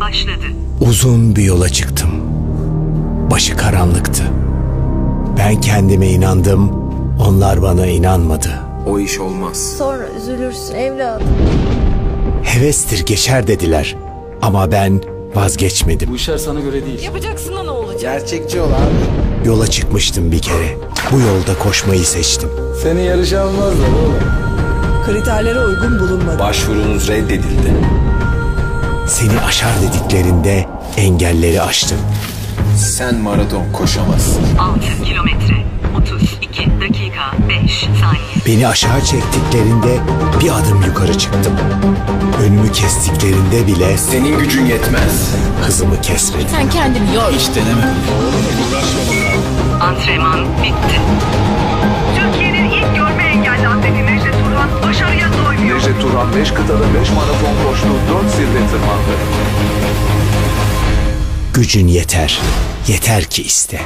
başladı. Uzun bir yola çıktım. Başı karanlıktı. Ben kendime inandım, onlar bana inanmadı. O iş olmaz. Sonra üzülürsün evladım. Hevestir geçer dediler. Ama ben vazgeçmedim. Bu işler sana göre değil. Yapacaksın da ne olacak? Gerçekçi ol abi. Yola çıkmıştım bir kere. Bu yolda koşmayı seçtim. Seni yarışa almazlar oğlum. Kriterlere uygun bulunmadı. Başvurunuz reddedildi. Seni aşar dediklerinde engelleri aştım. Sen maraton koşamazsın. 6 kilometre. 32 dakika 5 saniye. Beni aşağı çektiklerinde bir adım yukarı çıktım. Önümü kestiklerinde bile Senin gücün yetmez. hızımı kesmedim. Sen kendini yor. Hiç deneme. Antrenman Turan 5 kıtada 5 maraton koştu, 4 zirve tırmandı. Gücün yeter. Yeter ki iste.